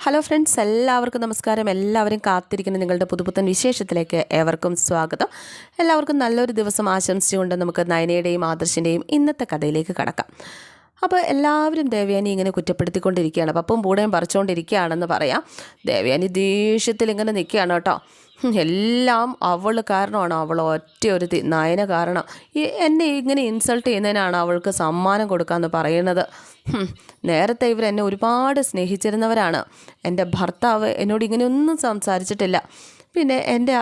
Hello friends എല്ലാവർക്കും നമസ്കാരം. എല്ലാവരും കാത്തിരിക്കുന്ന നിങ്ങളുടെ പുതുപുത്തൻ വിശേഷത്തിലേക്ക് ഏവർക്കും സ്വാഗതം. എല്ലാവർക്കും നല്ലൊരു ദിവസം ആശംസിച്ചുകൊണ്ട് നമുക്ക് നയനയുടെയും ആദർശിന്റെയും ഇന്നത്തെ കഥയിലേക്ക് കടക്കാം. അപ്പോൾ എല്ലാവരും ദേവയാനി ഇങ്ങനെ കുറ്റപ്പെടുത്തിക്കൊണ്ടിരിക്കുകയാണ്. പപ്പും പൂടയും പറിച്ചുകൊണ്ടിരിക്കുകയാണെന്ന് പറയാം. ദേവയാനി ദേഷ്യത്തിൽ ഇങ്ങനെ നിൽക്കുകയാണ് കേട്ടോ. എല്ലാം അവൾ കാരണമാണ്. അവൾ ഒറ്റ ഒരു നയന കാരണം. എന്നെ ഇങ്ങനെ ഇൻസൾട്ട് ചെയ്യുന്നതിനാണ് അവൾക്ക് സമ്മാനം കൊടുക്കാമെന്ന് പറയുന്നത്. നേരത്തെ ഇവർ എന്നെ ഒരുപാട് സ്നേഹിച്ചിരുന്നവരാണ്. എന്റെ ഭർത്താവ് എന്നോട് ഇങ്ങനെയൊന്നും സംസാരിച്ചിട്ടില്ല. പിന്നെ എന്റെ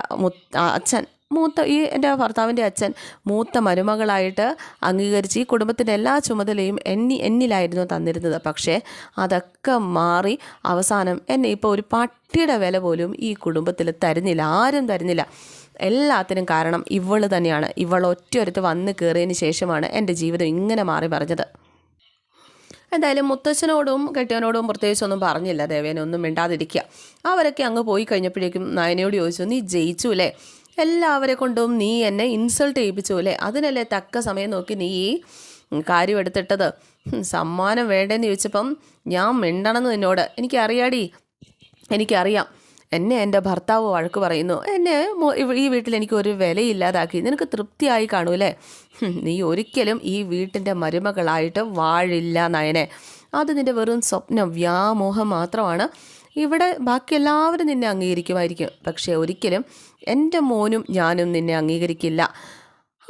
അച്ഛൻ മൂത്ത ഈ എന്റെ ഭർത്താവിന്റെ അച്ഛൻ മൂത്ത മരുമകളായിട്ട് അംഗീകരിച്ച് ഈ കുടുംബത്തിന്റെ എല്ലാ ചുമതലയും എന്നി എന്നിലായിരുന്നു തന്നിരുന്നത്. പക്ഷേ അതൊക്കെ മാറി അവസാനം എന്നെ ഇപ്പോൾ ഒരു പട്ടിയുടെ വില പോലും ഈ കുടുംബത്തിൽ തരുന്നില്ല. ആരും തരുന്നില്ല. എല്ലാത്തിനും കാരണം ഇവൾ തന്നെയാണ്. ഇവൾ ഒറ്റയൊരുത്ത് വന്ന് കയറിയതിന് ശേഷമാണ് എന്റെ ജീവിതം ഇങ്ങനെ മാറി പറഞ്ഞത്. എന്തായാലും മുത്തച്ഛനോടും കെട്ടിയവനോടും പ്രത്യേകിച്ചൊന്നും പറഞ്ഞില്ല. ദേവേനെ ഒന്നും മിണ്ടാതിരിക്കുക. അവരൊക്കെ അങ്ങ് പോയി കഴിഞ്ഞപ്പോഴേക്കും നയനയോട് ചോദിച്ചു നീ ജയിച്ചു അല്ലേ എല്ലാവരെ കൊണ്ടും നീ എന്നെ ഇൻസൾട്ട് ചെയ്യിപ്പിച്ചു അല്ലേ? അതിനല്ലേ തക്ക സമയം നോക്കി നീ ഈ കാര്യം എടുത്തിട്ടത്? സമ്മാനം വേണ്ടെന്ന് ചോദിച്ചപ്പം ഞാൻ മിണ്ടണമെന്ന് നിന്നോട്. എനിക്കറിയാടി എനിക്കറിയാം. എന്നെ എന്റെ ഭർത്താവ് വഴക്ക് പറയുന്നു. എന്നെ ഈ വീട്ടിൽ എനിക്ക് ഒരു വിലയില്ലാതാക്കി. നിനക്ക് തൃപ്തിയായി കാണൂലേ നീ ഒരിക്കലും ഈ വീട്ടിന്റെ മരുമകളായിട്ട് വാഴില്ല നയനെ. അത് നിന്റെ വെറും സ്വപ്നം വ്യാമോഹം മാത്രമാണ്. ഇവിടെ ബാക്കി എല്ലാവരും നിന്നെ അംഗീകരിക്കുമായിരിക്കും. പക്ഷേ ഒരിക്കലും എന്റെ മോനും ഞാനും നിന്നെ അംഗീകരിക്കില്ല.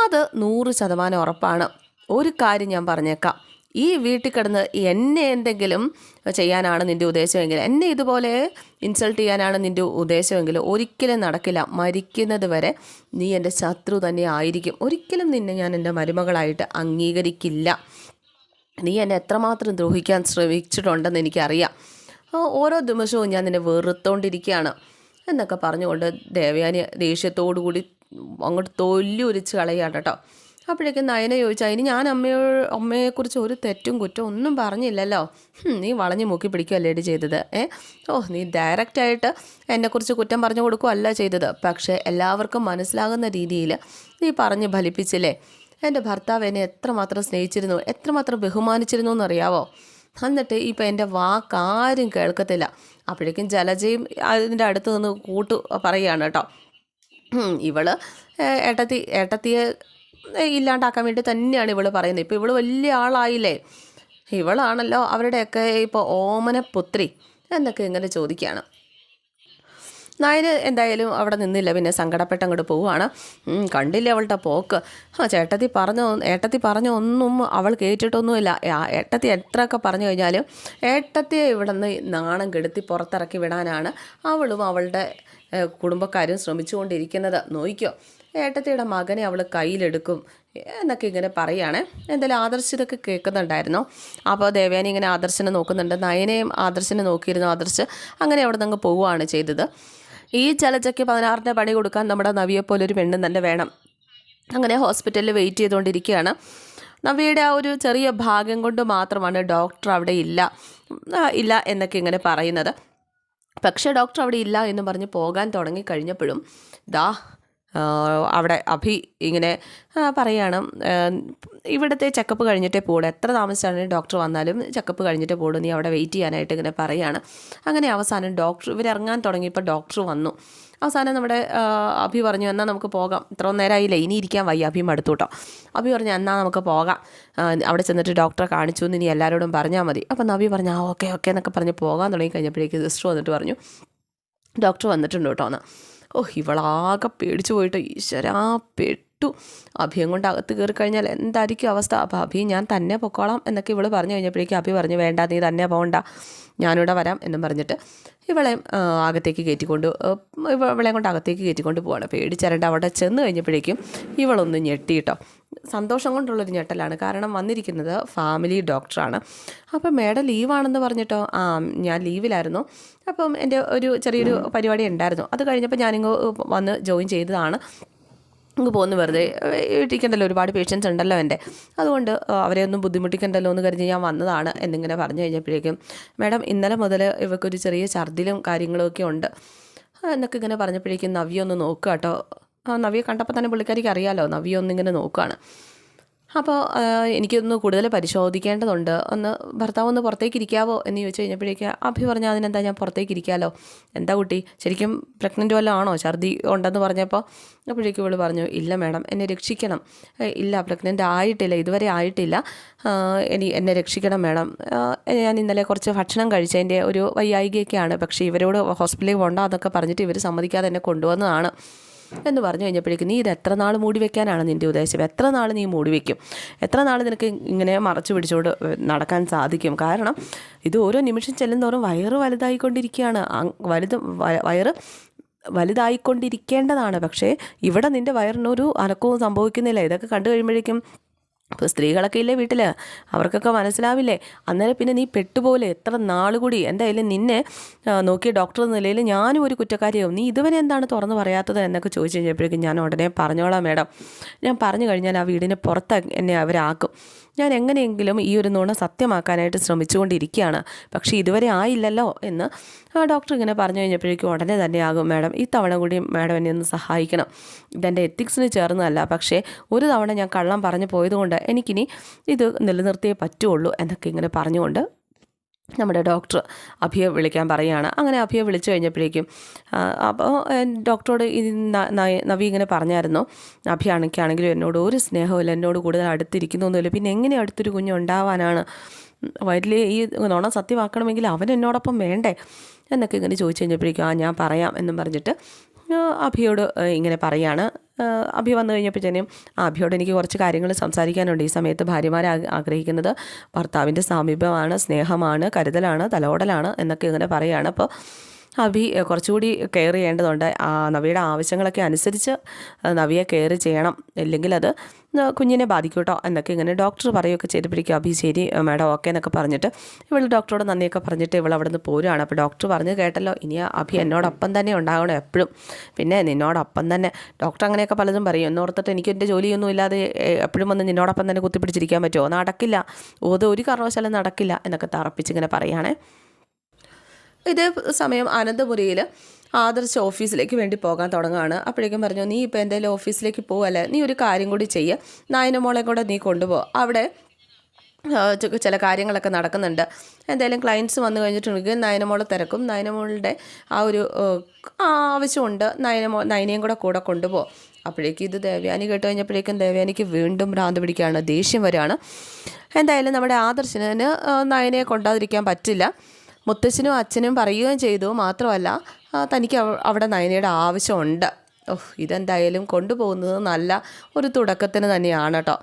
അത് നൂറ് ശതമാനം ഉറപ്പാണ്. ഒരു കാര്യം ഞാൻ പറഞ്ഞേക്കാം. ഈ വീട്ടിൽ കിടന്ന് എന്നെ എന്തെങ്കിലും ചെയ്യാനാണ് നിന്റെ ഉദ്ദേശമെങ്കിൽ എന്നെ ഇതുപോലെ ഇൻസൾട്ട് ചെയ്യാനാണ് നിന്റെ ഉദ്ദേശമെങ്കിൽ ഒരിക്കലും നടക്കില്ല. മരിക്കുന്നത് വരെ നീ എന്റെ ശത്രു തന്നെ ആയിരിക്കും. ഒരിക്കലും നിന്നെ ഞാൻ എന്റെ മരുമകളായിട്ട് അംഗീകരിക്കില്ല. നീ എന്നെ എത്രമാത്രം ദ്രോഹിക്കാൻ ശ്രമിച്ചിട്ടുണ്ടെന്ന് എനിക്കറിയാം. ഓരോ ദിവസവും ഞാൻ നിന്നെ വെറുത്തോണ്ടിരിക്കുകയാണ് എന്നൊക്കെ പറഞ്ഞുകൊണ്ട് ദേവയാനി ദേഷ്യത്തോടു കൂടി അങ്ങോട്ട് തൊല്ലി ഒരിച്ച് കളയാണ് കേട്ടോ. അപ്പോഴേക്കും നയന ചോദിച്ചാൽ ഇനി ഞാൻ അമ്മയോ അമ്മയെക്കുറിച്ച് ഒരു തെറ്റും കുറ്റം ഒന്നും പറഞ്ഞില്ലല്ലോ. നീ വളഞ്ഞു മുക്കി പിടിക്കുകയല്ലേടി ചെയ്തത്? ഏ? ഓ നീ ഡയറക്റ്റായിട്ട് എന്നെക്കുറിച്ച് കുറ്റം പറഞ്ഞു കൊടുക്കുകയല്ല ചെയ്തത്. പക്ഷേ എല്ലാവർക്കും മനസ്സിലാകുന്ന രീതിയിൽ നീ പറഞ്ഞ് ഫലിപ്പിച്ചില്ലേ? എന്റെ ഭർത്താവ് എന്നെ എത്രമാത്രം സ്നേഹിച്ചിരുന്നു എത്രമാത്രം ബഹുമാനിച്ചിരുന്നു എന്നറിയാവോ? എന്നിട്ട് ഇപ്പം എന്റെ വാക്ക് ആരും കേൾക്കത്തില്ല. അപ്പോഴേക്കും ജലജയും അതിന്റെ അടുത്ത് നിന്ന് കൂട്ടു പറയുകയാണ് കേട്ടോ. ഇവൾ ഏട്ടത്തി ഏട്ടത്തിയെ ഇല്ലാണ്ടാക്കാൻ വേണ്ടി തന്നെയാണ് ഇവൾ പറയുന്നത്. ഇപ്പോൾ ഇവൾ വലിയ ആളായില്ലേ? ഇവളാണല്ലോ അവരുടെയൊക്കെ ഇപ്പോൾ ഓമന പുത്രി എന്നൊക്കെ ഇങ്ങനെ ചോദിക്കുകയാണ്. നായര് എന്തായാലും അവിടെ നിന്നില്ല. പിന്നെ സങ്കടപ്പെട്ട് അങ്ങോട്ട് പോവുകയാണ് കണ്ടില്ല അവളുടെ പോക്ക്? ആ ചേട്ടത്തി പറഞ്ഞ ഏട്ടത്തി പറഞ്ഞ ഒന്നും അവൾ കേട്ടിട്ടൊന്നുമില്ല. ഏട്ടത്തി എത്രയൊക്കെ പറഞ്ഞു കഴിഞ്ഞാലും ഏട്ടത്തിയെ ഇവിടെ നിന്ന് നാണം കെടുത്തി പുറത്തിറക്കി വിടാനാണ് അവളും അവളുടെ കുടുംബക്കാരും ശ്രമിച്ചുകൊണ്ടിരിക്കുന്നത്. നോയിക്കോ ഏട്ടത്തിയുടെ മകനെ അവൾ കയ്യിലെടുക്കും എന്നൊക്കെ ഇങ്ങനെ പറയുകയാണ്. എന്തായാലും ആദർശ് ഇതൊക്കെ കേൾക്കുന്നുണ്ടായിരുന്നു. അപ്പോൾ ദേവേനെ ഇങ്ങനെ ആദർശനെ നോക്കുന്നുണ്ട്. നയനെയും ആദർശനെ നോക്കിയിരുന്നു ആദർശ്. അങ്ങനെ അവിടെ നിന്ന് പോവുകയാണ് ചെയ്തത്. ഈ ചലച്ചയ്ക്ക് പതിനാറിന്റെ പണി കൊടുക്കാൻ നമ്മുടെ നവിയെപ്പോലൊരു പെണ്ണ് തന്നെ വേണം. അങ്ങനെ ഹോസ്പിറ്റലിൽ വെയിറ്റ് ചെയ്തുകൊണ്ടിരിക്കുകയാണ്. നവിയുടെ ആ ഒരു ചെറിയ ഭാഗ്യം കൊണ്ട് മാത്രമാണ് ഡോക്ടർ അവിടെ ഇല്ല. ഇല്ല എന്നൊക്കെ ഇങ്ങനെ പറയുന്നത്. പക്ഷേ ഡോക്ടർ അവിടെ ഇല്ല എന്ന് പറഞ്ഞ് പോകാൻ തുടങ്ങിക്കഴിഞ്ഞപ്പോഴും ദാ അവിടെ അഭി ഇങ്ങനെ പറയുകയാണ് ഇവിടുത്തെ ചെക്കപ്പ് കഴിഞ്ഞിട്ടേ പോടും എത്ര താമസിച്ചാണെങ്കിലും ഡോക്ടർ വന്നാലും ചെക്കപ്പ് കഴിഞ്ഞിട്ട് പോടും നീ അവിടെ വെയിറ്റ് ചെയ്യാനായിട്ട് ഇങ്ങനെ പറയാണ്. അങ്ങനെ അവസാനം ഡോക്ടർ ഇവരിറങ്ങാൻ തുടങ്ങിയപ്പോൾ ഡോക്ടർ വന്നു. അവസാനം നമ്മുടെ അഭി പറഞ്ഞു എന്നാൽ നമുക്ക് പോകാം. ഇത്ര നേരമായില്ല ഇനി ഇരിക്കാൻ വയ്യ. അഭി മടുത്തു അഭി പറഞ്ഞു എന്നാൽ നമുക്ക് പോകാം. അവിടെ ചെന്നിട്ട് ഡോക്ടറെ കാണിച്ചു എന്ന് ഇനി എല്ലാവരോടും പറഞ്ഞാൽ മതി. അപ്പം അഭി പറഞ്ഞു ആ ഓക്കെ ഓക്കെ എന്നൊക്കെ പറഞ്ഞ് പോകാൻ തുടങ്ങി കഴിഞ്ഞപ്പോഴേക്ക് സിസ്റ്റർ വന്നിട്ട് പറഞ്ഞു ഡോക്ടർ വന്നിട്ടുണ്ട് കേട്ടോ എന്ന്. ഓ ഇവളാകെ പേടിച്ചു പോയിട്ട് ഈശ്വരാ പെട്ടു അഭിയം കൊണ്ട് അകത്ത് കയറി കഴിഞ്ഞാൽ എന്തായിരിക്കും അവസ്ഥ? അപ്പോൾ അഭി ഞാൻ തന്നെ പൊക്കോളാം എന്നൊക്കെ ഇവൾ പറഞ്ഞു കഴിഞ്ഞപ്പോഴേക്കും അഭി പറഞ്ഞു വേണ്ട നീ തന്നെ പോകണ്ട ഞാനിവിടെ വരാം എന്നും പറഞ്ഞിട്ട് ഇവളെ അകത്തേക്ക് കയറ്റിക്കൊണ്ട് ഇവളെ കൊണ്ട് അകത്തേക്ക് കയറ്റിക്കൊണ്ട് പോവാണ്. പേടിച്ചരണ്ട് അവിടെ ചെന്ന് കഴിഞ്ഞപ്പോഴേക്കും ഇവളൊന്ന് ഞെട്ടിയിട്ടോ സന്തോഷം കൊണ്ടുള്ളൊരു ഞെട്ടലാണ്. കാരണം വന്നിരിക്കുന്നത് ഫാമിലി ഡോക്ടറാണ്. അപ്പം മേഡം ലീവാണെന്ന് പറഞ്ഞിട്ടോ ആ ഞാൻ ലീവിലായിരുന്നു. അപ്പം എന്റെ ഒരു ചെറിയൊരു പരിപാടി ഉണ്ടായിരുന്നു. അത് കഴിഞ്ഞപ്പോൾ ഞാനിങ്ങ് വന്ന് ജോയിൻ ചെയ്തതാണ്. ഇങ്ങ് പോകുന്നു വെറുതെ. ഇരിക്കണ്ടല്ലോ ഒരുപാട് പേഷ്യൻസ് ഉണ്ടല്ലോ എന്റെ. അതുകൊണ്ട് അവരെ ഒന്നും ബുദ്ധിമുട്ടിക്കണ്ടല്ലോ എന്ന് കരുതി ഞാൻ വന്നതാണ് എന്നിങ്ങനെ പറഞ്ഞു കഴിഞ്ഞപ്പോഴേക്കും മാഡം ഇന്നലെ മുതൽ ഇവർക്കൊരു ചെറിയ ഛർദിലും കാര്യങ്ങളൊക്കെ ഉണ്ട്. എന്നൊക്കെ ഇങ്ങനെ പറഞ്ഞപ്പോഴേക്കും നവ്യ ഒന്ന് നോക്കുക കേട്ടോ. നവ്യെ കണ്ടപ്പോൾ തന്നെ പുള്ളിക്കാരിക്ക് അറിയാമല്ലോ നവ്യ ഒന്നിങ്ങനെ നോക്കുകയാണ് അപ്പോൾ എനിക്കൊന്ന് കൂടുതൽ പരിശോധിക്കേണ്ടതുണ്ട്. ഒന്ന് ഭർത്താവ് ഒന്ന് പുറത്തേക്ക് ഇരിക്കാവോ എന്ന് ചോദിച്ചു കഴിഞ്ഞപ്പോഴേക്ക് അഭി പറഞ്ഞാൽ അതിനെന്താ ഞാൻ പുറത്തേക്ക് ഇരിക്കാമല്ലോ എന്താ കുട്ടി? ശരിക്കും പ്രഗ്നന്റ് വല്ലതും ആണോ? ഛർദി ഉണ്ടെന്ന് പറഞ്ഞപ്പോൾ അപ്പോഴേക്കും ഇവിടെ പറഞ്ഞു ഇല്ല മാഡം എന്നെ രക്ഷിക്കണം. ഇല്ല പ്രഗ്നന്റ് ആയിട്ടില്ല ഇതുവരെ ആയിട്ടില്ല. ഇനി എന്നെ രക്ഷിക്കണം മാഡം. ഞാൻ ഇന്നലെ കുറച്ച് ഭക്ഷണം കഴിച്ചതിന്റെ ഒരു വയ്യായികയൊക്കെയാണ് പക്ഷേ ഇവരോട് ഹോസ്പിറ്റലിൽ പോകണ്ടെന്നൊക്കെ പറഞ്ഞിട്ട് ഇവർ സമ്മതിക്കാതെ എന്നെ കൊണ്ടുവന്നതാണ്. എന്ന് പറഞ്ഞു കഴിഞ്ഞപ്പോഴേക്കും നീ ഇത് എത്ര നാൾ മൂടി വെക്കാനാണ് നിന്റെ ഉദ്ദേശം? എത്ര നാൾ നീ മൂടി വെക്കും? എത്ര നാൾ നിനക്ക് ഇങ്ങനെ മറച്ചു പിടിച്ചുകൊണ്ട് നടക്കാൻ സാധിക്കും? കാരണം ഇത് ഓരോ നിമിഷം ചെല്ലുന്നോറും വയറ് വലുതായിക്കൊണ്ടിരിക്കുകയാണ്. വലുത് വയറ് വലുതായിക്കൊണ്ടിരിക്കേണ്ടതാണ്. പക്ഷേ ഇവിടെ നിന്റെ വയറിനൊരു അനക്കവും സംഭവിക്കുന്നില്ല. ഇതൊക്കെ കണ്ടു കഴിയുമ്പോഴേക്കും ഇപ്പോൾ സ്ത്രീകളൊക്കെ ഇല്ലേ വീട്ടിൽ അവർക്കൊക്കെ മനസ്സിലാവില്ലേ? അന്നേരം പിന്നെ നീ പെട്ടുപോലെ എത്ര നാൾ കൂടി എന്തായാലും നിന്നെ നോക്കിയ ഡോക്ടർ എന്ന നിലയിൽ ഞാനും ഒരു കുറ്റക്കാരിയാവും. നീ ഇതുവരെ എന്താണ് തുറന്ന് പറയാത്തത് എന്നൊക്കെ ചോദിച്ചു കഴിഞ്ഞപ്പോഴേക്കും ഞാൻ ഉടനെ പറഞ്ഞോളാം മേഡം ഞാൻ പറഞ്ഞു കഴിഞ്ഞാൽ ആ വീടിന് പുറത്ത് എന്നെ അവരാക്കും. ഞാൻ എങ്ങനെയെങ്കിലും ഈ ഒരു നുണ സത്യമാക്കാനായിട്ട് ശ്രമിച്ചുകൊണ്ടിരിക്കുകയാണ്. പക്ഷേ ഇതുവരെ ആയില്ലല്ലോ എന്ന് ആ ഡോക്ടർ ഇങ്ങനെ പറഞ്ഞു കഴിഞ്ഞപ്പോഴേക്കും ഉടനെ തന്നെ ആകും മാഡം ഈ തവണ കൂടി മാഡം എന്നെ ഒന്ന് സഹായിക്കണം. ഇതെന്റെ എത്തിക്സിന് ചേർന്നതല്ല. പക്ഷേ ഒരു തവണ ഞാൻ കള്ളം പറഞ്ഞു പോയതുകൊണ്ട് എനിക്കിനി ഇത് നിലനിർത്തിയേ പറ്റുള്ളൂ എന്നൊക്കെ ഇങ്ങനെ പറഞ്ഞുകൊണ്ട് നമ്മുടെ ഡോക്ടർ അഭിയെ വിളിക്കാൻ പറയുകയാണ്. അങ്ങനെ അഭിയെ വിളിച്ചു കഴിഞ്ഞപ്പോഴേക്കും അപ്പോൾ ഡോക്ടറോട് ഇത് നവി ഇങ്ങനെ പറഞ്ഞായിരുന്നു അഭിയാണെങ്കിലാണെങ്കിലും എന്നോട് ഒരു സ്നേഹമില്ല എന്നോട് കൂടുതൽ അടുത്തിരിക്കുന്നൊന്നുമില്ല. പിന്നെ എങ്ങനെ അടുത്തൊരു കുഞ്ഞ് ഉണ്ടാവാനാണ്? വയറ്റിൽ ഈ നോണം സത്യമാക്കണമെങ്കിൽ അവൻ എന്നോടൊപ്പം വേണ്ടേ? എന്നൊക്കെ ഇങ്ങനെ ചോദിച്ചു കഴിഞ്ഞപ്പോഴേക്കും ആ ഞാൻ പറയാം എന്നും പറഞ്ഞിട്ട് അഭിയോട് ഇങ്ങനെ പറയാണ്. അഭി വന്നു കഴിഞ്ഞപ്പോഴത്തേനും അഭിയോട് എനിക്ക് കുറച്ച് കാര്യങ്ങൾ സംസാരിക്കാനുണ്ട്. ഈ സമയത്ത് ഭാര്യമാർ ആഗ്രഹിക്കുന്നത് ഭർത്താവിന്റെ സാമീപ്യമാണ് സ്നേഹമാണ് കരുതലാണ് തലോടലാണ് എന്നൊക്കെ ഇങ്ങനെ പറയുകയാണ് അപ്പോൾ ഏ, കുറച്ചുകൂടി കെയർ ചെയ്യേണ്ടതുണ്ട്. നവിയുടെ ആവശ്യങ്ങളൊക്കെ അനുസരിച്ച് നവിയെ കെയർ ചെയ്യണം. ഇല്ലെങ്കിൽ അത് കുഞ്ഞിനെ ബാധിക്കും കേട്ടോ എന്നൊക്കെ ഇങ്ങനെ ഡോക്ടർ പറയുകയൊക്കെ ചെയ്തപ്പോഴേക്കും അഭി ശരി മാഡം ഓക്കെ എന്നൊക്കെ പറഞ്ഞിട്ട് ഇവൾ ഡോക്ടറോട് നന്ദിയൊക്കെ പറഞ്ഞിട്ട് ഇവൾ അവിടെ നിന്ന് പോരുകയാണ് അപ്പോൾ ഡോക്ടർ പറഞ്ഞ് കേട്ടല്ലോ ഇനി അഭി എന്നോടൊപ്പം തന്നെ ഉണ്ടാകണം എപ്പോഴും. പിന്നെ നിന്നോടൊപ്പം തന്നെ ഡോക്ടർ അങ്ങനെയൊക്കെ പലതും പറയും. എന്നോർത്തിട്ട് എനിക്ക് എന്റെ ജോലിയൊന്നും ഇല്ലാതെ എപ്പോഴും വന്ന് നിന്നോടൊപ്പം തന്നെ കുത്തിപ്പിടിച്ചിരിക്കാൻ പറ്റുമോ? നടക്കില്ല. ഓത് ഒരു കാരണവശാലും നടക്കില്ല എന്നൊക്കെ തറപ്പിച്ചിങ്ങനെ പറയുകയാണേ. ഇതേ സമയം അനന്തപുരിയിൽ ആദർശ് ഓഫീസിലേക്ക് വേണ്ടി പോകാൻ തുടങ്ങുകയാണ്. അപ്പോഴേക്കും പറഞ്ഞു നീ ഇപ്പോൾ എന്തെങ്കിലും ഓഫീസിലേക്ക് പോവല്ലേ നീ ഒരു കാര്യം കൂടി ചെയ്യുക നായനമോളെ കൂടെ നീ കൊണ്ടുപോ. അവിടെ ചില കാര്യങ്ങളൊക്കെ നടക്കുന്നുണ്ട്. എന്തായാലും ക്ലയൻസ് വന്നു കഴിഞ്ഞിട്ടുണ്ടെങ്കിൽ നയനമോളെ തിരക്കും. നയനമോളുടെ ആ ഒരു ആവശ്യമുണ്ട്. നയനമോ നയനയും കൂടെ കൂടെ കൊണ്ടുപോകും അപ്പോഴേക്കും ഇത് ദേവയാനി കേട്ട് കഴിഞ്ഞപ്പോഴേക്കും ദേവയാനിക്ക് വീണ്ടും ഭ്രാന്ത് പിടിക്കുകയാണ് ദേഷ്യം വരികയാണ്. എന്തായാലും നമ്മുടെ ആദർശന് നയനയെ കൊണ്ടാതിരിക്കാൻ പറ്റില്ല. മുത്തശ്ശനും അച്ഛനും പറയുകയും ചെയ്തു. മാത്രമല്ല തനിക്ക് അവിടെ നയനയുടെ ആവശ്യമുണ്ട്. ഓഹ് ഇതെന്തായാലും കൊണ്ടുപോകുന്നത് നല്ല ഒരു തുടക്കത്തിന് തന്നെയാണ് കേട്ടോ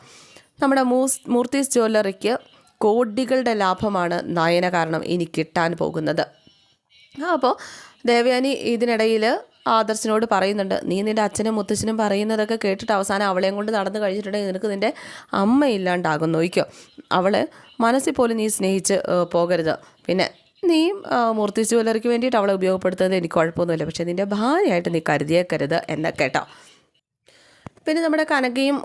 നമ്മുടെ മൂസ് മൂർത്തീസ് ജ്വല്ലറിക്ക് കോടികളുടെ ലാഭമാണ് നയന കാരണം ഇനി കിട്ടാൻ പോകുന്നത്. അപ്പോൾ ദേവയാനി ഇതിനിടയിൽ ആദർശിനോട് പറയുന്നുണ്ട് നീ നിന്റെ അച്ഛനും മുത്തച്ഛനും പറയുന്നതൊക്കെ കേട്ടിട്ട് അവസാനം അവളെയും കൊണ്ട് നടന്നു കഴിഞ്ഞിട്ടുണ്ടെങ്കിൽ നിനക്ക് നിന്റെ അമ്മ ഇല്ലാണ്ടാകും നോയിക്കോ. അവളെ മനസ്സിൽ പോലും നീ സ്നേഹിച്ച് പോകരുത്. പിന്നെ നീ മൂർത്തി ജ്വല്ലറിക്ക് വേണ്ടിയിട്ട് അവളെ ഉപയോഗപ്പെടുത്തുന്നത് എനിക്ക് കുഴപ്പമൊന്നുമില്ല. പക്ഷേ നിന്റെ ഭാര്യയായിട്ട് നീ കരുതിയേക്കരുത് എന്നൊക്കെ കേട്ടോ. പിന്നെ നമ്മുടെ കനകയും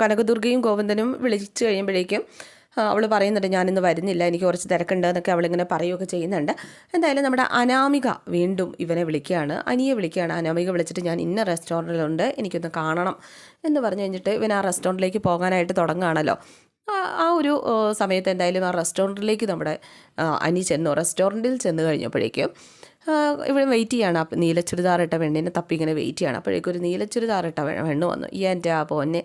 കനകദുർഗയും ഗോവിന്ദനും വിളിച്ചു കഴിയുമ്പോഴേക്കും അവൾ പറയുന്നുണ്ട് ഞാനിന്ന് വരുന്നില്ല എനിക്ക് കുറച്ച് തിരക്കുണ്ട് എന്നൊക്കെ അവളിങ്ങനെ പറയുകയൊക്കെ ചെയ്യുന്നുണ്ട്. എന്തായാലും നമ്മുടെ അനാമിക വീണ്ടും ഇവനെ വിളിക്കുകയാണ് അനിയെ വിളിക്കുകയാണ്. അനാമിക വിളിച്ചിട്ട് ഞാൻ ഇന്ന റെസ്റ്റോറന്റിലുണ്ട് എനിക്കൊന്ന് കാണണം എന്ന് പറഞ്ഞു കഴിഞ്ഞിട്ട് ഇവൻ ആ റെസ്റ്റോറന്റിലേക്ക് പോകാനായിട്ട് തുടങ്ങുകയാണല്ലോ. ആ- ഒരു സമയത്ത് എന്തായാലും ആ റെസ്റ്റോറന്റിലേക്ക് നമ്മുടെ അനി ചെന്നു. റെസ്റ്റോറന്റിൽ ചെന്ന് കഴിഞ്ഞപ്പോഴേക്കും ഇവിടെ വെയിറ്റ് ചെയ്യാണ്. അപ്പം നീല ചുരിദാറിട്ട പെണ്ണിനെ തപ്പി ഇങ്ങനെ വെയിറ്റ് ചെയ്യാണ്. അപ്പോഴേക്കും ഒരു നീല ചുരിദാറിട്ട പെണ്ണ് വന്നു. ഈ എന്റെ ആ പോന്നെ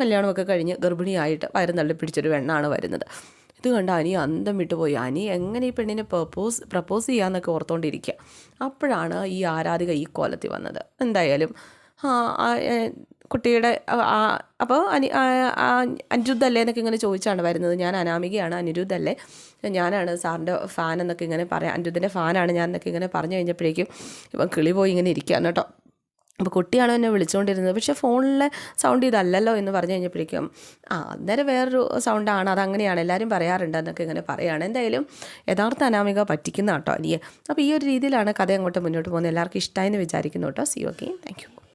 കല്യാണമൊക്കെ കഴിഞ്ഞ് ഗർഭിണിയായിട്ട് വയറ് തള്ളി പിടിച്ചൊരു പെണ്ണാണ് വരുന്നത്. ഇത് കണ്ട് അനി അന്തം വിട്ടുപോയി അനി എങ്ങനെ ഈ പെണ്ണിനെ പ്രപ്പോസ് പ്രപ്പോസ് ചെയ്യാമെന്നൊക്കെ ഓർത്തുകൊണ്ടിരിക്കുക അപ്പോഴാണ് ഈ ആരാധിക ഈ കോലത്തിൽ വന്നത്. എന്തായാലും കുട്ടിയുടെ അപ്പോൾ അനി അല്ലേ എന്നൊക്കെ ഇങ്ങനെ ചോദിച്ചാണ് വരുന്നത്. ഞാൻ അനാമികയാണ് അനിരുദ്ധല്ലേ. ഞാനാണ് സാറിന്റെ ഫാൻ എന്നൊക്കെ ഇങ്ങനെ പറയാം അനിരുദ്ധിന്റെ ഫാനാണ് ഞാൻ എന്നൊക്കെ ഇങ്ങനെ പറഞ്ഞു കഴിഞ്ഞപ്പോഴേക്കും ഇപ്പം കിളി പോയി ഇങ്ങനെ ഇരിക്കുകയാണ് കേട്ടോ. അപ്പോൾ കുട്ടിയാണ് എന്നെ വിളിച്ചുകൊണ്ടിരുന്നത്. പക്ഷേ ഫോണിലെ സൗണ്ട് ഇതല്ലല്ലോ എന്ന് പറഞ്ഞു കഴിഞ്ഞപ്പോഴേക്കും ആ അന്നേരം വേറൊരു സൗണ്ടാണ് അതങ്ങനെയാണ് എല്ലാവരും പറയാറുണ്ട് എന്നൊക്കെ ഇങ്ങനെ പറയുകയാണ് എന്തായാലും യഥാർത്ഥ അനാമിക പറ്റിക്കുന്ന കേട്ടോ അനിയെ. അപ്പോൾ ഈ ഒരു രീതിയിലാണ് കഥ അങ്ങോട്ട് മുന്നോട്ട് പോകുന്നത്. എല്ലാവർക്കും ഇഷ്ടമായി എന്ന് വിചാരിക്കുന്നു കേട്ടോ. C okay thank